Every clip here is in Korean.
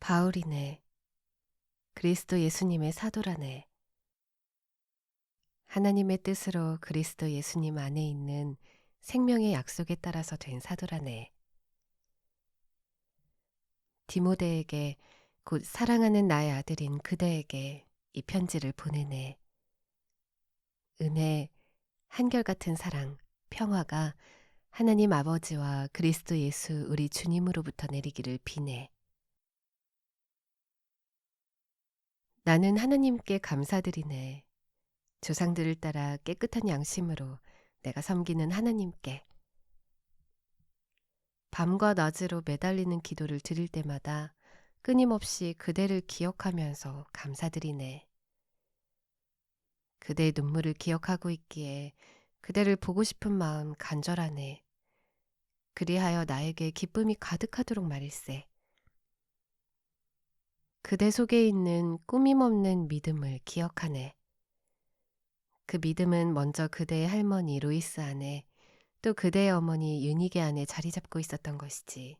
바울이네. 그리스도 예수님의 사도라네. 하나님의 뜻으로 그리스도 예수님 안에 있는 생명의 약속에 따라서 된 사도라네. 디모데에게 곧 사랑하는 나의 아들인 그대에게 이 편지를 보내네. 은혜, 한결같은 사랑, 평화가 하나님 아버지와 그리스도 예수 우리 주님으로부터 내리기를 비네. 나는 하나님께 감사드리네. 조상들을 따라 깨끗한 양심으로 내가 섬기는 하나님께. 밤과 낮으로 매달리는 기도를 드릴 때마다 끊임없이 그대를 기억하면서 감사드리네. 그대의 눈물을 기억하고 있기에 그대를 보고 싶은 마음 간절하네. 그리하여 나에게 기쁨이 가득하도록 말일세. 그대 속에 있는 꾸밈없는 믿음을 기억하네. 그 믿음은 먼저 그대의 할머니 루이스 안에 또 그대의 어머니 유니게 안에 자리 잡고 있었던 것이지.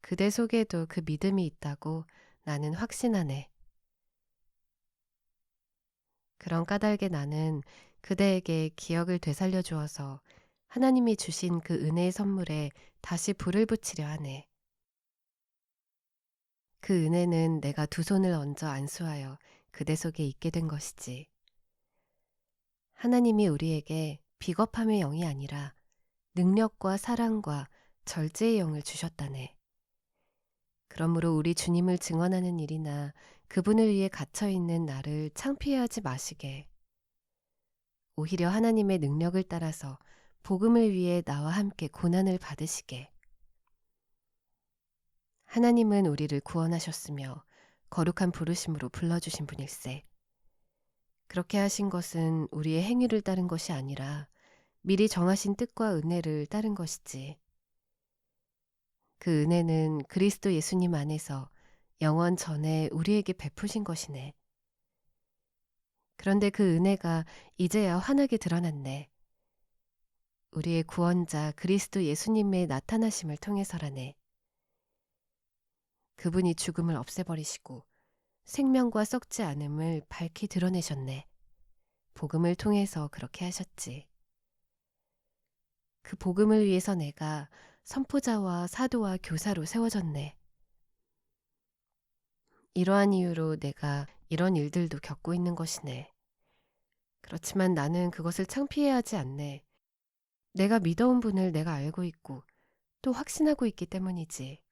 그대 속에도 그 믿음이 있다고 나는 확신하네. 그런 까닭에 나는 그대에게 기억을 되살려 주어서 하나님이 주신 그 은혜의 선물에 다시 불을 붙이려 하네. 그 은혜는 내가 두 손을 얹어 안수하여 그대 속에 있게 된 것이지. 하나님이 우리에게 비겁함의 영이 아니라 능력과 사랑과 절제의 영을 주셨다네. 그러므로 우리 주님을 증언하는 일이나 그분을 위해 갇혀 있는 나를 창피해하지 마시게. 오히려 하나님의 능력을 따라서 복음을 위해 나와 함께 고난을 받으시게. 하나님은 우리를 구원하셨으며 거룩한 부르심으로 불러주신 분일세. 그렇게 하신 것은 우리의 행위를 따른 것이 아니라 미리 정하신 뜻과 은혜를 따른 것이지. 그 은혜는 그리스도 예수님 안에서 영원 전에 우리에게 베푸신 것이네. 그런데 그 은혜가 이제야 환하게 드러났네. 우리의 구원자 그리스도 예수님의 나타나심을 통해서라네. 그분이 죽음을 없애버리시고 생명과 썩지 않음을 밝히 드러내셨네. 복음을 통해서 그렇게 하셨지. 그 복음을 위해서 내가 선포자와 사도와 교사로 세워졌네. 이러한 이유로 내가 이런 일들도 겪고 있는 것이네. 그렇지만 나는 그것을 창피해 하지 않네. 내가 믿어온 분을 내가 알고 있고 또 확신하고 있기 때문이지.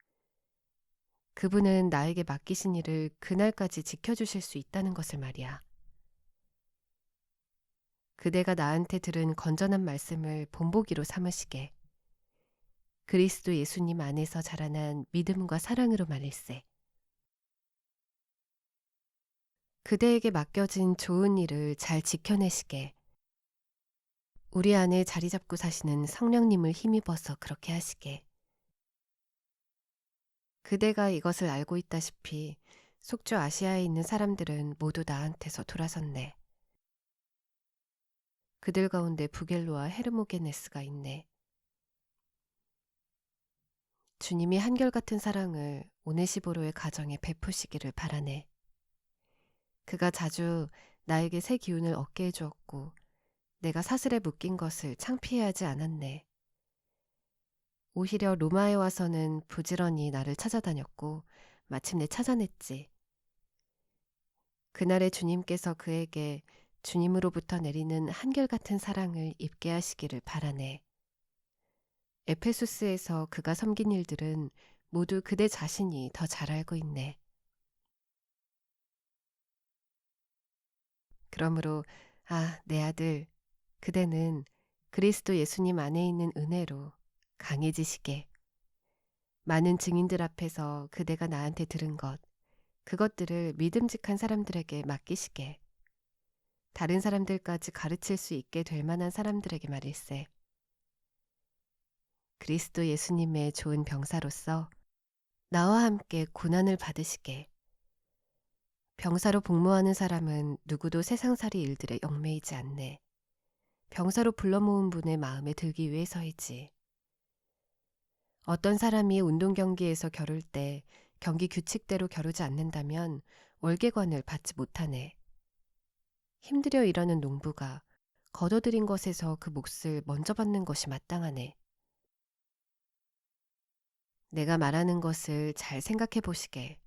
그분은 나에게 맡기신 일을 그날까지 지켜주실 수 있다는 것을 말이야. 그대가 나한테 들은 건전한 말씀을 본보기로 삼으시게. 그리스도 예수님 안에서 자라난 믿음과 사랑으로 말일세. 그대에게 맡겨진 좋은 일을 잘 지켜내시게. 우리 안에 자리 잡고 사시는 성령님을 힘입어서 그렇게 하시게. 그대가 이것을 알고 있다시피 속주 아시아에 있는 사람들은 모두 나한테서 돌아섰네. 그들 가운데 부겔로와 헤르모게네스가 있네. 주님이 한결같은 사랑을 오네시보로의 가정에 베푸시기를 바라네. 그가 자주 나에게 새 기운을 얻게 해주었고 내가 사슬에 묶인 것을 창피해하지 않았네. 오히려 로마에 와서는 부지런히 나를 찾아다녔고 마침내 찾아냈지. 그날의 주님께서 그에게 주님으로부터 내리는 한결같은 사랑을 입게 하시기를 바라네. 에페소스에서 그가 섬긴 일들은 모두 그대 자신이 더 잘 알고 있네. 그러므로 아, 내 아들, 그대는 그리스도 예수님 안에 있는 은혜로 강해지시게. 많은 증인들 앞에서 그대가 나한테 들은 것, 그것들을 믿음직한 사람들에게 맡기시게. 다른 사람들까지 가르칠 수 있게 될 만한 사람들에게 말일세. 그리스도 예수님의 좋은 병사로서 나와 함께 고난을 받으시게. 병사로 복무하는 사람은 누구도 세상살이 일들에 얽매이지 않네. 병사로 불러 모은 분의 마음에 들기 위해서이지. 어떤 사람이 운동 경기에서 겨룰 때 경기 규칙대로 겨루지 않는다면 월계관을 받지 못하네. 힘들여 일하는 농부가 거둬들인 것에서 그 몫을 먼저 받는 것이 마땅하네. 내가 말하는 것을 잘 생각해 보시게.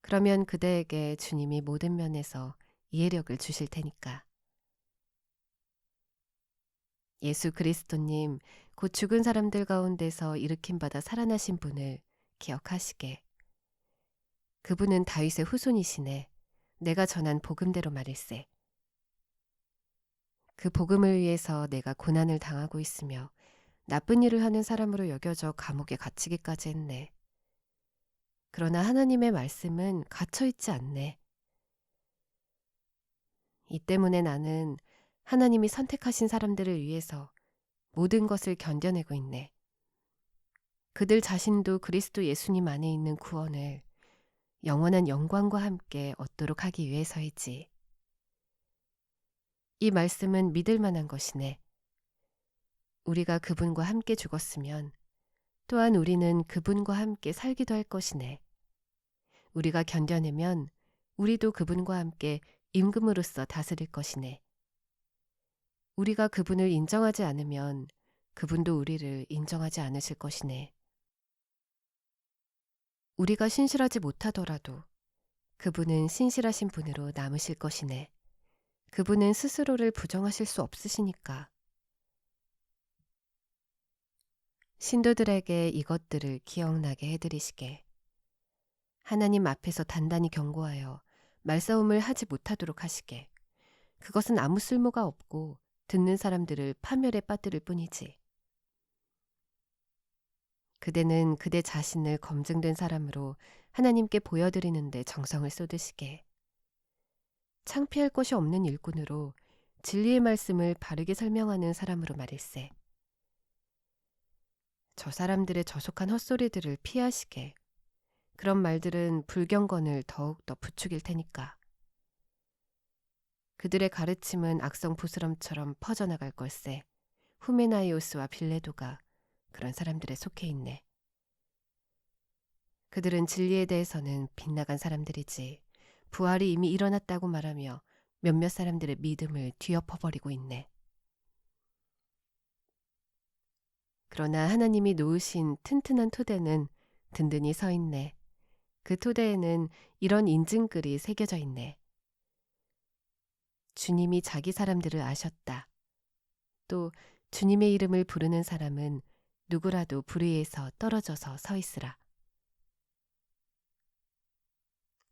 그러면 그대에게 주님이 모든 면에서 이해력을 주실 테니까. 예수 그리스도님, 곧 죽은 사람들 가운데서 일으킴 받아 살아나신 분을 기억하시게. 그분은 다윗의 후손이시네. 내가 전한 복음대로 말일세. 그 복음을 위해서 내가 고난을 당하고 있으며 나쁜 일을 하는 사람으로 여겨져 감옥에 갇히기까지 했네. 그러나 하나님의 말씀은 갇혀 있지 않네. 이 때문에 나는 하나님이 선택하신 사람들을 위해서 모든 것을 견뎌내고 있네. 그들 자신도 그리스도 예수님 안에 있는 구원을 영원한 영광과 함께 얻도록 하기 위해서이지. 이 말씀은 믿을 만한 것이네. 우리가 그분과 함께 죽었으면 또한 우리는 그분과 함께 살기도 할 것이네. 우리가 견뎌내면 우리도 그분과 함께 임금으로서 다스릴 것이네. 우리가 그분을 인정하지 않으면 그분도 우리를 인정하지 않으실 것이네. 우리가 신실하지 못하더라도 그분은 신실하신 분으로 남으실 것이네. 그분은 스스로를 부정하실 수 없으시니까. 신도들에게 이것들을 기억나게 해드리시게. 하나님 앞에서 단단히 경고하여 말싸움을 하지 못하도록 하시게. 그것은 아무 쓸모가 없고 듣는 사람들을 파멸에 빠뜨릴 뿐이지. 그대는 그대 자신을 검증된 사람으로 하나님께 보여드리는데 정성을 쏟으시게. 창피할 것이 없는 일꾼으로 진리의 말씀을 바르게 설명하는 사람으로 말일세. 저 사람들의 저속한 헛소리들을 피하시게. 그런 말들은 불경건을 더욱더 부추길 테니까. 그들의 가르침은 악성 부스럼처럼 퍼져나갈 걸세. 후메나이오스와 빌레도가 그런 사람들에 속해 있네. 그들은 진리에 대해서는 빗나간 사람들이지 부활이 이미 일어났다고 말하며 몇몇 사람들의 믿음을 뒤엎어버리고 있네. 그러나 하나님이 놓으신 튼튼한 토대는 든든히 서 있네. 그 토대에는 이런 인증글이 새겨져 있네. 주님이 자기 사람들을 아셨다. 또 주님의 이름을 부르는 사람은 누구라도 불의에서 떨어져서 서 있으라.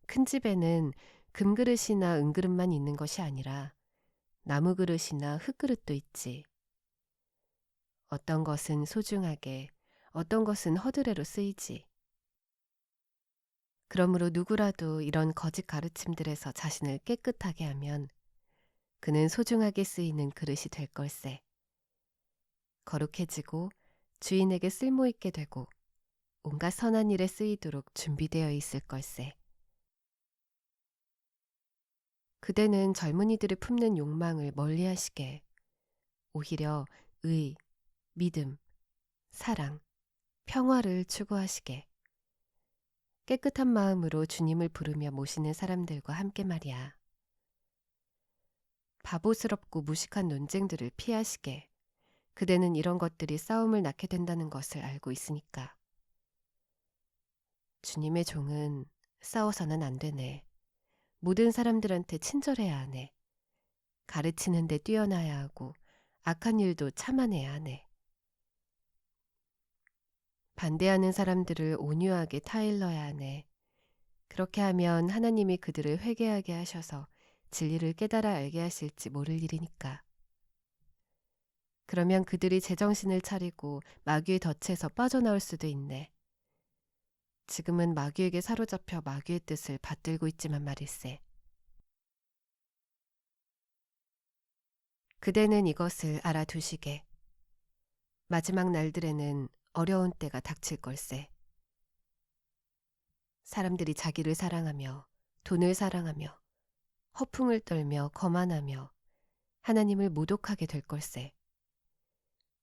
큰 집에는 금그릇이나 은그릇만 있는 것이 아니라 나무 그릇이나 흙그릇도 있지. 어떤 것은 소중하게, 어떤 것은 허드레로 쓰이지. 그러므로 누구라도 이런 거짓 가르침들에서 자신을 깨끗하게 하면 그는 소중하게 쓰이는 그릇이 될 걸세. 거룩해지고 주인에게 쓸모있게 되고 온갖 선한 일에 쓰이도록 준비되어 있을 걸세. 그대는 젊은이들이 품는 욕망을 멀리 하시게 오히려 의, 믿음, 사랑, 평화를 추구하시게 깨끗한 마음으로 주님을 부르며 모시는 사람들과 함께 말이야. 바보스럽고 무식한 논쟁들을 피하시게 그대는 이런 것들이 싸움을 낳게 된다는 것을 알고 있으니까. 주님의 종은 싸워서는 안 되네. 모든 사람들한테 친절해야 하네. 가르치는데 뛰어나야 하고 악한 일도 참아내야 하네. 반대하는 사람들을 온유하게 타일러야 하네. 그렇게 하면 하나님이 그들을 회개하게 하셔서 진리를 깨달아 알게 하실지 모를 일이니까. 그러면 그들이 제정신을 차리고 마귀의 덫에서 빠져나올 수도 있네. 지금은 마귀에게 사로잡혀 마귀의 뜻을 받들고 있지만 말일세. 그대는 이것을 알아두시게. 마지막 날들에는 어려운 때가 닥칠 걸세. 사람들이 자기를 사랑하며 돈을 사랑하며 허풍을 떨며 거만하며 하나님을 모독하게 될 걸세.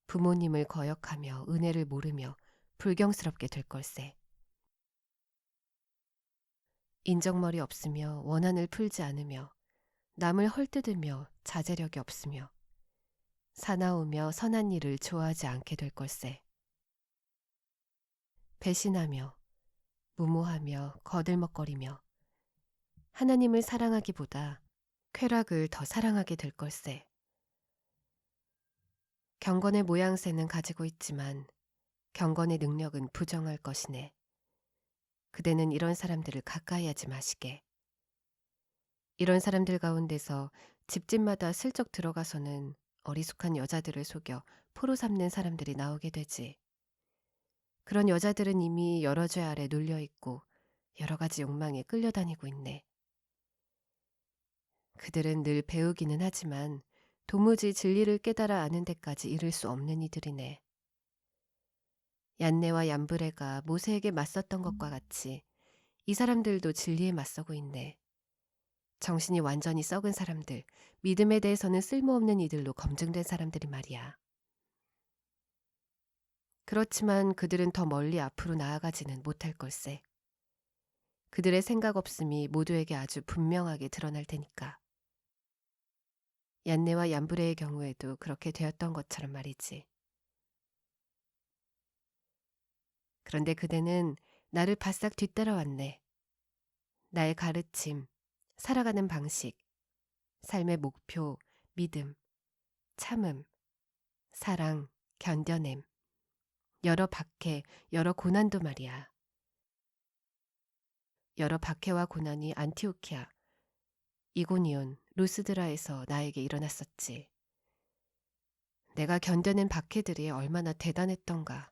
부모님을 거역하며 은혜를 모르며 불경스럽게 될 걸세. 인정머리 없으며 원한을 풀지 않으며 남을 헐뜯으며 자제력이 없으며 사나우며 선한 일을 좋아하지 않게 될 걸세. 배신하며 무모하며 거들먹거리며 하나님을 사랑하기보다 쾌락을 더 사랑하게 될 걸세. 경건의 모양새는 가지고 있지만 경건의 능력은 부정할 것이네. 그대는 이런 사람들을 가까이 하지 마시게. 이런 사람들 가운데서 집집마다 슬쩍 들어가서는 어리숙한 여자들을 속여 포로 삼는 사람들이 나오게 되지. 그런 여자들은 이미 여러 죄 아래 눌려 있고 여러 가지 욕망에 끌려다니고 있네. 그들은 늘 배우기는 하지만 도무지 진리를 깨달아 아는 데까지 이를 수 없는 이들이네. 얀네와 얀브레가 모세에게 맞섰던 것과 같이 이 사람들도 진리에 맞서고 있네. 정신이 완전히 썩은 사람들, 믿음에 대해서는 쓸모없는 이들로 검증된 사람들이 말이야. 그렇지만 그들은 더 멀리 앞으로 나아가지는 못할 걸세. 그들의 생각 없음이 모두에게 아주 분명하게 드러날 테니까. 얀네와 얀브레의 경우에도 그렇게 되었던 것처럼 말이지. 그런데 그대는 나를 바싹 뒤따라왔네. 나의 가르침, 살아가는 방식, 삶의 목표, 믿음, 참음, 사랑, 견뎌냄, 여러 박해, 여러 고난도 말이야. 여러 박해와 고난이 안티오키아, 이고니온, 루스드라에서 나에게 일어났었지. 내가 견뎌낸 박해들이 얼마나 대단했던가.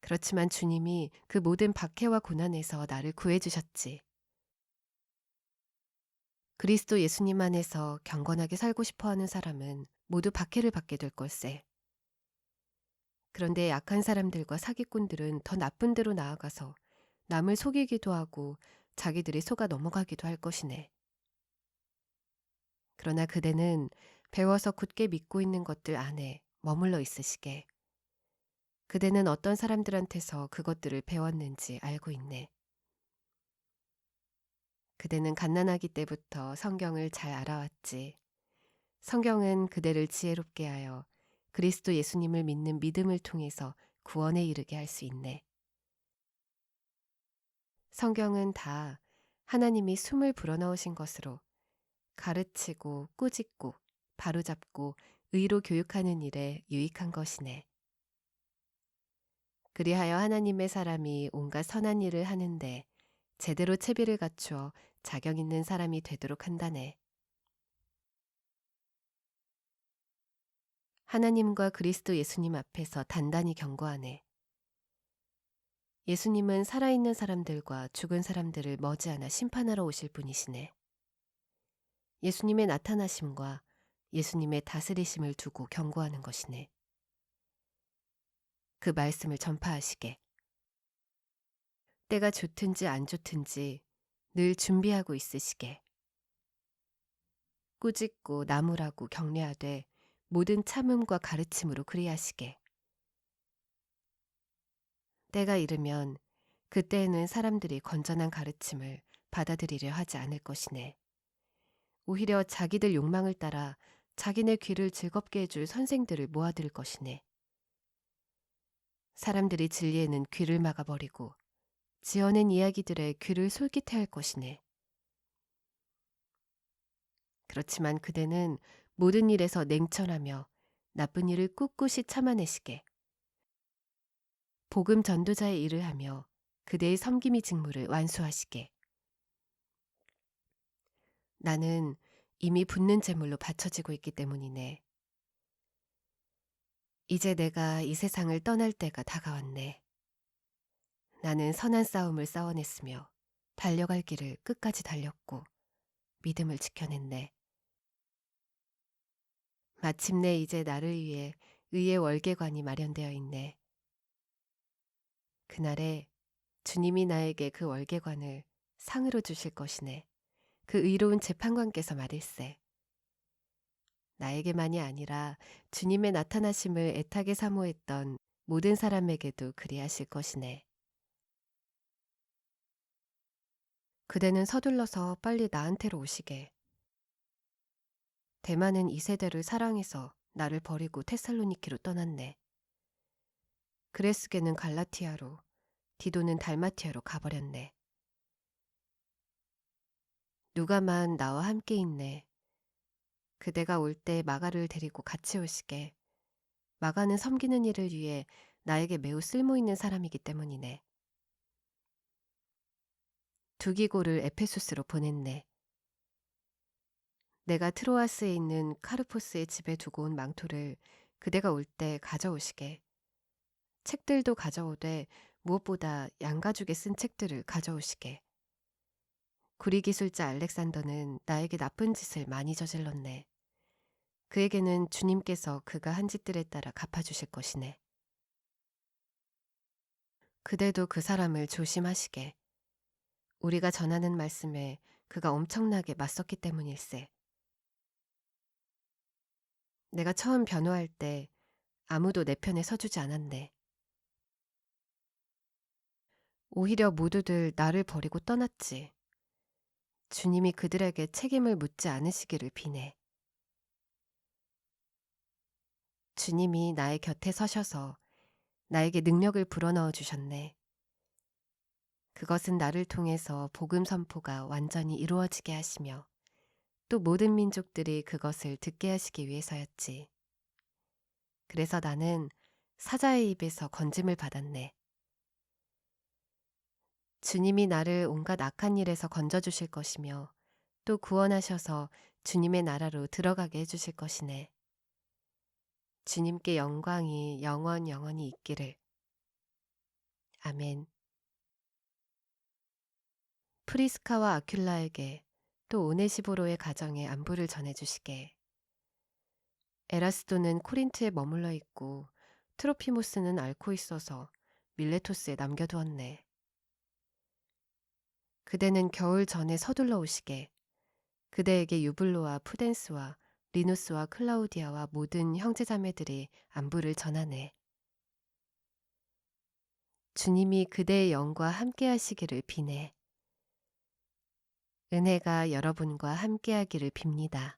그렇지만 주님이 그 모든 박해와 고난에서 나를 구해주셨지. 그리스도 예수님 안에서 경건하게 살고 싶어 하는 사람은 모두 박해를 받게 될 걸세. 그런데 약한 사람들과 사기꾼들은 더 나쁜 데로 나아가서 남을 속이기도 하고 자기들이 속아 넘어가기도 할 것이네. 그러나 그대는 배워서 굳게 믿고 있는 것들 안에 머물러 있으시게. 그대는 어떤 사람들한테서 그것들을 배웠는지 알고 있네. 그대는 갓난아기 때부터 성경을 잘 알아왔지. 성경은 그대를 지혜롭게 하여 그리스도 예수님을 믿는 믿음을 통해서 구원에 이르게 할 수 있네. 성경은 다 하나님이 숨을 불어넣으신 것으로 가르치고 꾸짖고 바로잡고 의로 교육하는 일에 유익한 것이네. 그리하여 하나님의 사람이 온갖 선한 일을 하는데 제대로 채비를 갖추어 자격 있는 사람이 되도록 한다네. 하나님과 그리스도 예수님 앞에서 단단히 경고하네. 예수님은 살아있는 사람들과 죽은 사람들을 머지않아 심판하러 오실 분이시네. 예수님의 나타나심과 예수님의 다스리심을 두고 경고하는 것이네. 그 말씀을 전파하시게. 때가 좋든지 안 좋든지 늘 준비하고 있으시게. 꾸짖고 나무라고 격려하되 모든 참음과 가르침으로 그리하시게. 때가 이르면 그때에는 사람들이 건전한 가르침을 받아들이려 하지 않을 것이네. 오히려 자기들 욕망을 따라 자기네 귀를 즐겁게 해줄 선생들을 모아들 것이네. 사람들이 진리에는 귀를 막아버리고 지어낸 이야기들의 귀를 솔깃해 할 것이네. 그렇지만 그대는 모든 일에서 냉철하며 나쁜 일을 꿋꿋이 참아내시게. 복음 전도자의 일을 하며 그대의 섬김이 직무를 완수하시게. 나는 이미 붙는 제물로 바쳐지고 있기 때문이네. 이제 내가 이 세상을 떠날 때가 다가왔네. 나는 선한 싸움을 싸워냈으며 달려갈 길을 끝까지 달렸고 믿음을 지켜냈네. 마침내 이제 나를 위해 의의 월계관이 마련되어 있네. 그날에 주님이 나에게 그 월계관을 상으로 주실 것이네. 그 의로운 재판관께서 말일세. 나에게만이 아니라 주님의 나타나심을 애타게 사모했던 모든 사람에게도 그리하실 것이네. 그대는 서둘러서 빨리 나한테로 오시게. 대만은 이 세대를 사랑해서 나를 버리고 테살로니키로 떠났네. 그레스게는 갈라티아로, 디도는 달마티아로 가버렸네. 누가만 나와 함께 있네. 그대가 올 때 마가를 데리고 같이 오시게. 마가는 섬기는 일을 위해 나에게 매우 쓸모 있는 사람이기 때문이네. 두기고를 에페소스로 보냈네. 내가 트로아스에 있는 카르포스의 집에 두고 온 망토를 그대가 올 때 가져오시게. 책들도 가져오되 무엇보다 양가죽에 쓴 책들을 가져오시게. 구리 기술자 알렉산더는 나에게 나쁜 짓을 많이 저질렀네. 그에게는 주님께서 그가 한 짓들에 따라 갚아주실 것이네. 그대도 그 사람을 조심하시게. 우리가 전하는 말씀에 그가 엄청나게 맞섰기 때문일세. 내가 처음 변호할 때 아무도 내 편에 서주지 않았네. 오히려 모두들 나를 버리고 떠났지. 주님이 그들에게 책임을 묻지 않으시기를 비네. 주님이 나의 곁에 서셔서 나에게 능력을 불어넣어 주셨네. 그것은 나를 통해서 복음 선포가 완전히 이루어지게 하시며 또 모든 민족들이 그것을 듣게 하시기 위해서였지. 그래서 나는 사자의 입에서 건짐을 받았네. 주님이 나를 온갖 악한 일에서 건져주실 것이며 또 구원하셔서 주님의 나라로 들어가게 해주실 것이네. 주님께 영광이 영원 영원히 있기를. 아멘. 프리스카와 아큘라에게 또 오네시보로의 가정에 안부를 전해주시게. 에라스도는 코린트에 머물러 있고 트로피모스는 앓고 있어서 밀레토스에 남겨두었네. 그대는 겨울 전에 서둘러 오시게. 그대에게 유블로와 푸덴스와 리누스와 클라우디아와 모든 형제자매들이 안부를 전하네. 주님이 그대의 영과 함께 하시기를 비네. 은혜가 여러분과 함께 하기를 빕니다.